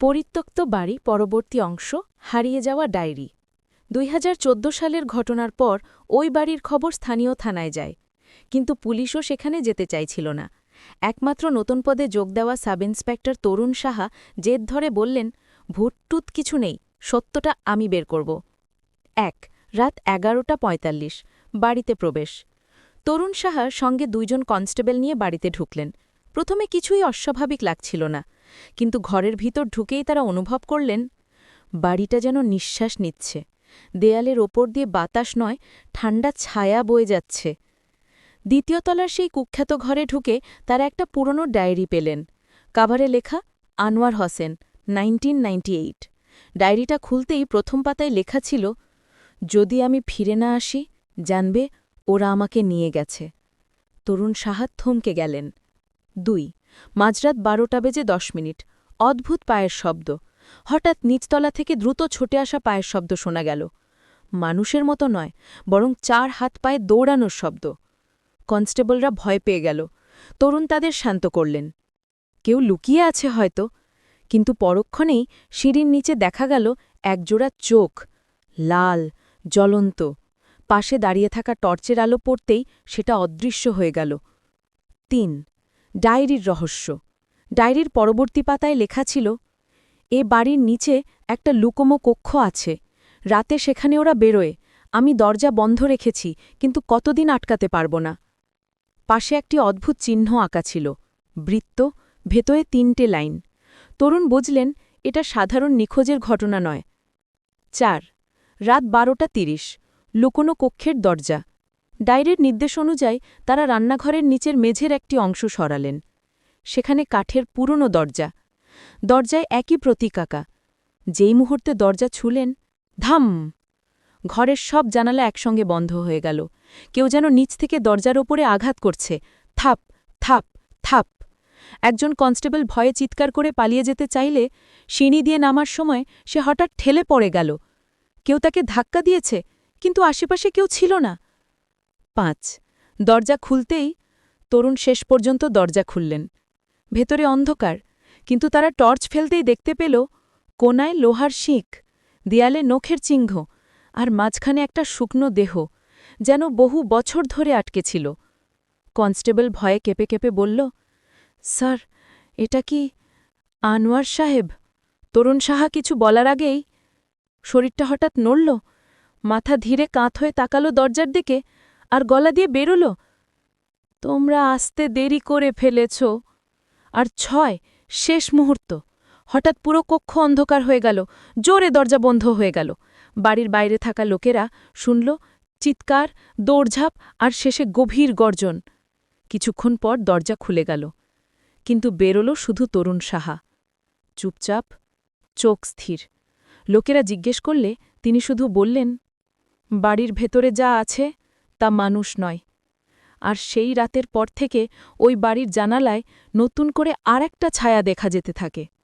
পরিত্যক্ত বাড়ি পরবর্তী অংশ, হারিয়ে যাওয়া ডায়েরি। দুই হাজার চোদ্দ সালের ঘটনার পর ওই বাড়ির খবর স্থানীয় থানায় যায়। কিন্তু পুলিশও সেখানে যেতে চাইছিল না। একমাত্র নতুন পদে যোগ দেওয়া সাব ইন্সপেক্টর তরুণ সাহা জেদ ধরে বললেন ভুটটুত কিছু নেই, সত্যটা আমি বের করব। এক, রাত এগারোটা পঁয়তাল্লিশ, বাড়িতে প্রবেশ। তরুণ সাহা সঙ্গে দুইজন কনস্টেবল নিয়ে বাড়িতে ঢুকলেন। প্রথমে কিছুই অস্বাভাবিক লাগছিল না, কিন্তু ঘরের ভিতর ঢুকেই তারা অনুভব করলেন, বাড়িটা যেন নিঃশ্বাস নিচ্ছে, দেয়ালের ওপর দিয়ে বাতাস নয়, ঠান্ডা ছায়া বয়ে যাচ্ছে। দ্বিতীয় তলার সেই কুখ্যাত ঘরে ঢুকে তারা একটা পুরনো ডায়েরি পেলেন, কাভারে লেখা, আনোয়ার হোসেন, নাইনটিন ডায়েরিটা খুলতেই প্রথম পাতায় লেখা ছিল, যদি আমি ফিরে না আসি, জানবে ওরা আমাকে নিয়ে গেছে। তরুণ সাহাত থমকে গেলেন। দুই। মাঝরাত বারোটা বেজে দশ মিনিট। অদ্ভুত পায়ের শব্দ। হঠাৎ নিচতলা থেকে দ্রুত ছুটে আসা পায়ের শব্দ শোনা গেল। মানুষের মতো নয়, বরং চার হাত পায়ে দৌড়ানোর শব্দ। কনস্টেবলরা ভয় পেয়ে গেল। তরুণ তাদের শান্ত করলেন। কেউ লুকিয়ে আছে হয়তো। কিন্তু পরক্ষণেই সিঁড়ির নিচে দেখা গেল একজোড়া চোখ। লাল, জ্বলন্ত। পাশে দাঁড়িয়ে থাকা টর্চের আলো পড়তেই সেটা অদৃশ্য হয়ে গেল। তিন। ডায়েরির রহস্য। ডায়েরির পরবর্তী পাতায় লেখা ছিল, এ বাড়ির নিচে একটা লুকোমো কক্ষ আছে। রাতে সেখানে ওরা বেরোয়। আমি দরজা বন্ধ রেখেছি, কিন্তু কতদিন আটকাতে পারব না? পাশে একটি অদ্ভুত চিহ্ন আঁকা ছিল, বৃত্ত, ভেতরে তিনটে লাইন। তরুণ বুঝলেন, এটা সাধারণ নিখোঁজের ঘটনা নয়। চার, রাত বারোটা তিরিশ, লুকোনো কক্ষের দরজা। ডায়েরির নির্দেশ অনুযায়ী তারা রান্নাঘরের নিচের মেঝের একটি অংশ সরালেন। সেখানে কাঠের পুরনো দরজা। দরজায় একই প্রতীকাকা যেই মুহূর্তে দরজা ছুলেন, ধাম! ঘরের সব জানালা একসঙ্গে বন্ধ হয়ে গেল। কেউ যেন নিচ থেকে দরজার ওপরে আঘাত করছে। থাপ থাপ থাপ! একজন কনস্টেবল ভয়ে চিৎকার করে পালিয়ে যেতে চাইলে সিঁড়ি দিয়ে নামার সময় সে হঠাৎ ঠেলে পড়ে গেল। কেউ তাকে ধাক্কা দিয়েছে, কিন্তু আশেপাশে কেউ ছিল না। পাঁচ। দরজা খুলতেই তরুণ শেষ পর্যন্ত দরজা খুললেন। ভেতরে অন্ধকার, কিন্তু তারা টর্চ ফেলতেই দেখতে পেল কোনায় লোহার শিখ, দেয়ালে নখের চিহ্ন আর মাঝখানে একটা শুকনো দেহ যেন বহু বছর ধরে আটকে ছিল। কনস্টেবল ভয়ে কেঁপে কেঁপে বলল, স্যার, এটা কি আনোয়ার সাহেব? তরুণ সাহা কিছু বলার আগেই শরীরটা হঠাৎ নড়ল, মাথা ধীরে কাঁত হয়ে তাকালো দরজার দিকে। আর গলা দিয়ে বেরোল? তোমরা আসতে দেরি করে ফেলেছ। আর ছয়, শেষ মুহূর্ত। হঠাৎ পুরো কক্ষ অন্ধকার হয়ে গেল, জোরে দরজা বন্ধ হয়ে গেল। বাড়ির বাইরে থাকা লোকেরা শুনল চিৎকার, দৌড়ঝাঁপ আর শেষে গভীর গর্জন। কিছুক্ষণ পর দরজা খুলে গেল। কিন্তু বেরোল শুধু তরুণ সাহা। চুপচাপ, চোখ স্থির। লোকেরা জিজ্ঞেস করলে তিনি শুধু বললেন, বাড়ির ভেতরে যা আছে তা মানুষ নয়। আর সেই রাতের পর থেকে ওই বাড়ির জানালায় নতুন করে আর একটা ছায়া দেখা যেতে থাকে।